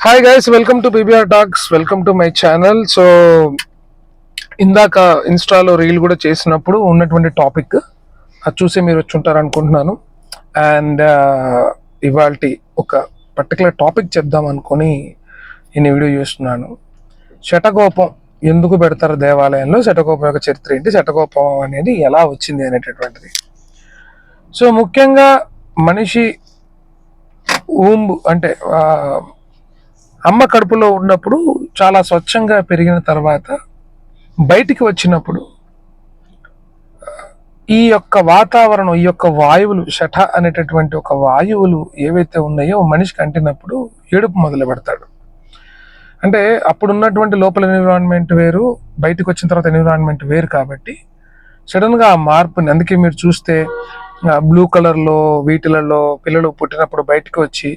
Hi guys welcome to BBR talks welcome to my channel so ఇందాక ఇన్స్టాలో reel కూడా చేసినప్పుడు ఉన్నటువంటి టాపిక్ అది చూసి మీరు వచ్చి ఉంటారు అనుకుంటున్నాను అండ్ uh, ఇవాళ ఒక పర్టికులర్ టాపిక్ చెప్దాం అనుకొని నేను వీడియో చేస్తున్నాను. శటకోపం ఎందుకు పెడతారు దేవాలయంలో? శటకోపం యొక్క చరిత్ర ఏంటి? శటకోపం అనేది ఎలా వచ్చింది అనేటటువంటిది. సో ముఖ్యంగా మనిషి ఊంబు అంటే అమ్మ కడుపులో ఉన్నప్పుడు చాలా స్వచ్ఛంగా పెరిగిన తర్వాత బయటికి వచ్చినప్పుడు ఈ యొక్క వాతావరణం ఈ యొక్క వాయువులు షఠ అనేటటువంటి ఒక వాయువులు ఏవైతే ఉన్నాయో మనిషికి అంటినప్పుడు ఏడుపు మొదలు పెడతాడు. అంటే అప్పుడు ఉన్నటువంటి లోపల ఎన్విరాన్మెంట్ వేరు బయటకు వచ్చిన తర్వాత ఎన్విరాన్మెంట్ వేరు కాబట్టి సడన్గా ఆ మార్పుని అందుకే మీరు చూస్తే బ్లూ కలర్లో వీటిలలో పిల్లలు పుట్టినప్పుడు బయటకు వచ్చి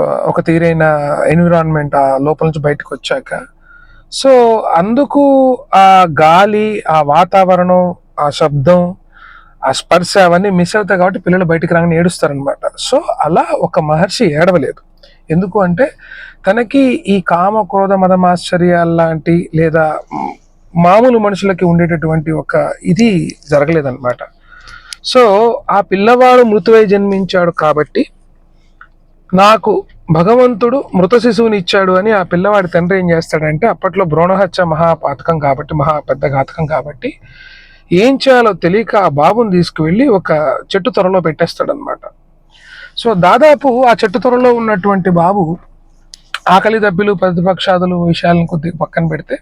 ఒక తీరైన ఎన్విరాన్మెంట్ ఆ లోపల నుంచి బయటకు వచ్చాక. సో అందుకు ఆ గాలి ఆ వాతావరణం ఆ శబ్దం ఆ స్పర్శ అవన్నీ మిస్ అవుతాయి కాబట్టి పిల్లలు బయటికి రాగానే ఏడుస్తారనమాట సో అలా ఒక మహర్షి ఏడవలేదు. ఎందుకు అంటే తనకి ఈ కామ క్రోధ మదమాశ్చర్యాలు లాంటి లేదా మామూలు మనుషులకి ఉండేటటువంటి ఒక ఇది జరగలేదన్నమాట. సో ఆ పిల్లవాడు మృతువై జన్మించాడు కాబట్టి నాకు భగవంతుడు మృత శిశువుని ఇచ్చాడు అని ఆ పిల్లవాడి తండ్రి ఏం చేస్తాడంటే అప్పట్లో భ్రూణహత్య మహాపాతకం కాబట్టి మహా పెద్ద ఘాతకం కాబట్టి ఏం చేయాలో తెలియక ఆ బాబుని తీసుకువెళ్ళి ఒక చెట్టు త్వరలో పెట్టేస్తాడనమాట సో దాదాపు ఆ చెట్టు త్వరలో ఉన్నటువంటి బాబు ఆకలి దబ్బిలు ప్రతిపక్షాదులు విషయాలను కొద్దిగా పక్కన పెడితే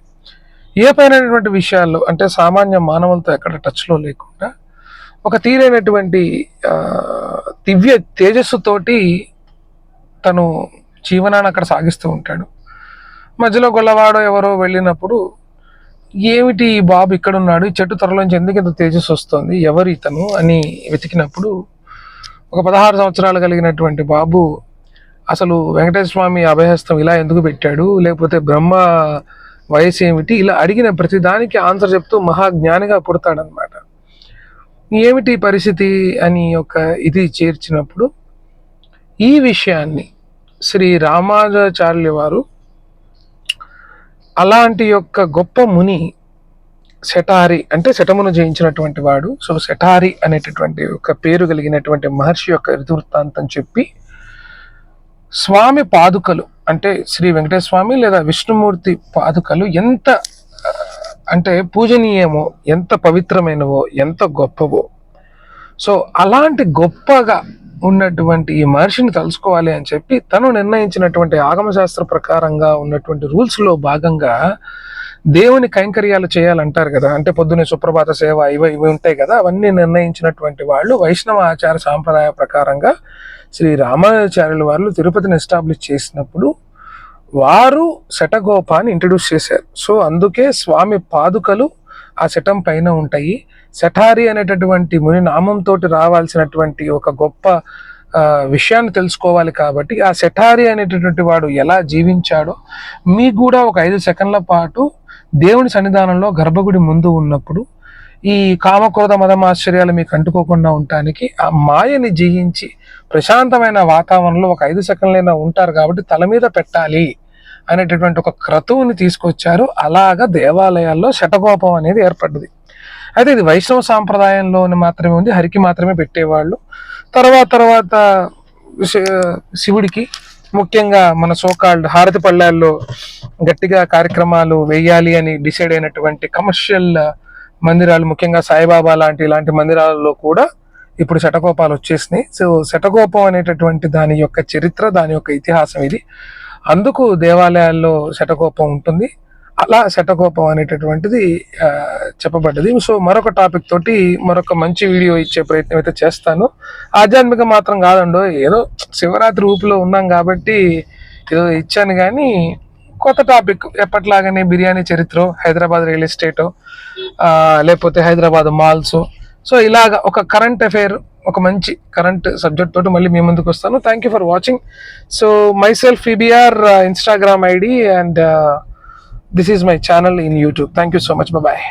ఏ పైనటువంటి విషయాల్లో అంటే సామాన్య మానవులతో ఎక్కడ టచ్లో లేకుండా ఒక తీరైనటువంటి దివ్య తేజస్సుతోటి తను జీవనాన్ని అక్కడ సాగిస్తూ ఉంటాడు. మధ్యలో గొల్లవాడో ఎవరో వెళ్ళినప్పుడు ఏమిటి ఈ బాబు ఇక్కడ ఉన్నాడు ఈ చెట్టు త్వరలోంచి ఎందుకు ఇంత తేజస్సు వస్తుంది? ఎవరు ఇతను? అని వెతికినప్పుడు ఒక పదహారు సంవత్సరాలు కలిగినటువంటి బాబు అసలు వెంకటేశ్వర స్వామి అభయహస్తం ఇలా ఎందుకు పెట్టాడు? లేకపోతే బ్రహ్మ వయసు ఏమిటి? ఇలా అడిగిన ప్రతి దానికి ఆన్సర్ చెప్తూ మహాజ్ఞానిగా పుడతాడనమాట ఏమిటి పరిస్థితి? అని ఒక ఇది చేర్చినప్పుడు ఈ విషయాన్ని శ్రీ రామానుజాచార్యుల వారు అలాంటి యొక్క గొప్ప ముని శటారి అంటే శటమును జయించినటువంటి వాడు. సో శటారి అనేటటువంటి ఒక పేరు కలిగినటువంటి మహర్షి యొక్క ఇతివృత్తాంతం చెప్పి స్వామి పాదుకలు అంటే శ్రీ వెంకటేశ్వర స్వామి లేదా విష్ణుమూర్తి పాదుకలు ఎంత అంటే పూజనీయమో ఎంత పవిత్రమైనవో ఎంత గొప్పవో. సో అలాంటి గొప్పగా ఉన్నటువంటి ఈ మహర్షిని తెలుసుకోవాలి అని చెప్పి తను నిర్ణయించినటువంటి ఆగమశాస్త్ర ప్రకారంగా ఉన్నటువంటి రూల్స్లో భాగంగా దేవుని కైంకర్యాలు చేయాలంటారు కదా. అంటే పొద్దున్నే సుప్రభాత సేవ ఇవి ఇవి ఉంటాయి కదా. అవన్నీ నిర్ణయించినటువంటి వాళ్ళు వైష్ణవ ఆచార సాంప్రదాయ ప్రకారంగా శ్రీ రామాచార్యుల వారు తిరుపతిని ఎస్టాబ్లిష్ చేసినప్పుడు వారు శటగోపాన్ని ఇంట్రడ్యూస్ చేశారు. సో అందుకే స్వామి పాదుకలు ఆ శటం పైన ఉంటాయి. శఠారి అనేటటువంటి ముని నామంతో రావాల్సినటువంటి ఒక గొప్ప విషయాన్ని తెలుసుకోవాలి కాబట్టి ఆ శఠారి అనేటటువంటి వాడు ఎలా జీవించాడో మీకు కూడా ఒక ఐదు సెకండ్ల పాటు దేవుని సన్నిధానంలో గర్భగుడి ముందు ఉన్నప్పుడు ఈ కామక్రోధ మదమాశ్చర్యాలు మీకు అంటుకోకుండా ఉండటానికి ఆ మాయని జయించి ప్రశాంతమైన వాతావరణంలో ఒక ఐదు సెకండ్లైనా ఉంటారు కాబట్టి తల మీద పెట్టాలి. అనేటటువంటి ఒక క్రతువుని తీసుకొచ్చారు. అలాగా దేవాలయాల్లో శటకోపం అనేది ఏర్పడ్డది. అయితే ఇది వైష్ణవ సాంప్రదాయంలోని మాత్రమే ఉంది. హరికి మాత్రమే పెట్టేవాళ్ళు. తర్వాత తర్వాత శి- శివుడికి ముఖ్యంగా మన సోకాల్డ్ హారతి పళ్ళాల్లో గట్టిగా కార్యక్రమాలు వేయాలి అని డిసైడ్ అయినటువంటి కమర్షియల్ మందిరాలు ముఖ్యంగా సాయిబాబా లాంటి ఇలాంటి మందిరాలలో కూడా ఇప్పుడు శటకోపాలు వచ్చేసినాయి. సో శటకోపం అనేటటువంటి దాని యొక్క చరిత్ర దాని యొక్క ఇతిహాసం ఇది. అందుకు దేవాలయాల్లో శటకోపం ఉంటుంది. అలా శటకోపం అనేటటువంటిది చెప్పబడ్డది. సో మరొక టాపిక్ తోటి మరొక మంచి వీడియో ఇచ్చే ప్రయత్నం అయితే చేస్తాను. ఆధ్యాత్మిక మాత్రం కాదండో ఏదో శివరాత్రి ఊపిలో ఉన్నాం కాబట్టి ఏదో ఇచ్చాను కానీ కొత్త టాపిక్. ఎప్పట్లాగానే బిర్యానీ చరిత్ర హైదరాబాద్ రియల్ ఎస్టేట్ లేకపోతే హైదరాబాద్ మాల్స్. సో ఇలాగ ఒక కరెంట్ అఫైర్ ఒక మంచి కరెంట్ సబ్జెక్ట్ తోటి మళ్ళీ మీ ముందుకు వస్తాను. Thank you for watching so myself EBR Instagram ID and this is my channel in YouTube thank you so much bye